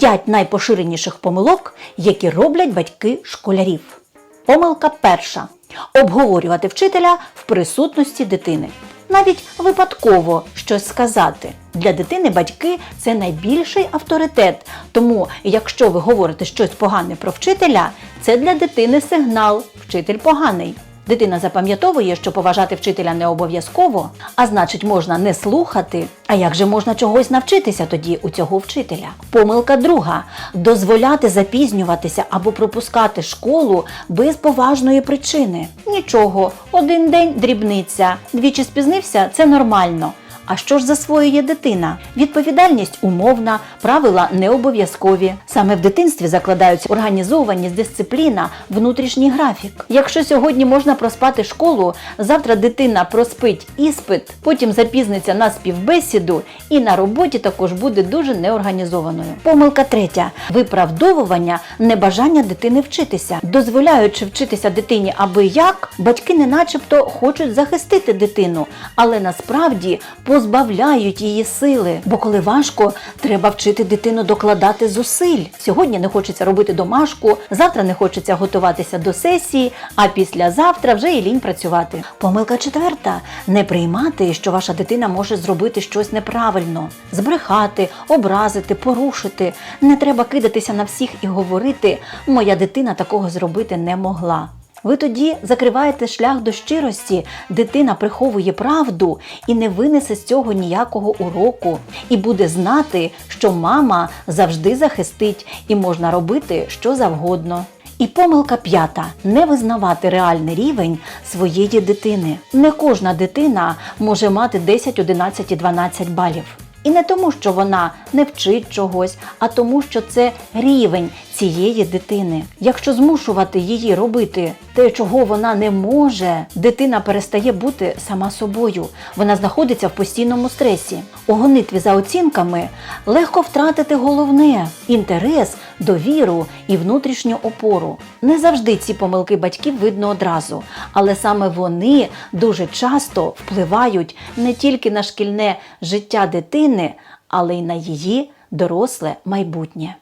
П'ять найпоширеніших помилок, які роблять батьки школярів. Помилка перша обговорювати вчителя в присутності дитини. Навіть випадково щось сказати. Для дитини батьки це найбільший авторитет. Тому, якщо ви говорите щось погане про вчителя, це для дитини сигнал вчитель поганий. Дитина запам'ятовує, що поважати вчителя не обов'язково, а значить, можна не слухати. А як же можна чогось навчитися тоді у цього вчителя? Помилка друга дозволяти запізнюватися або пропускати школу без поважної причини. Нічого, один день дрібниця, двічі спізнився це нормально. А що ж засвоює дитина? Відповідальність умовна, правила не обов'язкові. Саме в дитинстві закладаються організованість, дисципліна, внутрішній графік. Якщо сьогодні можна проспати школу, завтра дитина проспить іспит, потім запізниться на співбесіду і на роботі також буде дуже неорганізованою. Помилка третя виправдовування небажання дитини вчитися, дозволяючи вчитися дитині аби як, батьки не начебто хочуть захистити дитину, але насправді позбавляють її сили. Бо коли важко, треба вчити дитину докладати зусиль. Сьогодні не хочеться робити домашку, завтра не хочеться готуватися до сесії, а післязавтра вже і лінь працювати. Помилка четверта не приймати, що ваша дитина може зробити щось неправильно, збрехати, образити, порушити. Не треба кидатися на всіх і говорити, моя дитина такого зробити не могла. Ви тоді закриваєте шлях до щирості, дитина приховує правду і не винесе з цього ніякого уроку, і буде знати, що мама завжди захистить і можна робити що завгодно. І помилка п'ята не визнавати реальний рівень своєї дитини. Не кожна дитина може мати 10, 11 і 12 балів. І не тому, що вона не вчить чогось, а тому, що це рівень цієї дитини. Якщо змушувати її робити те, чого вона не може, дитина перестає бути сама собою. Вона знаходиться в постійному стресі. У гонитві за оцінками легко втратити головне інтерес, довіру і внутрішню опору. Не завжди ці помилки батьків видно одразу, але саме вони дуже часто впливають не тільки на шкільне життя дитини, але й на її доросле майбутнє.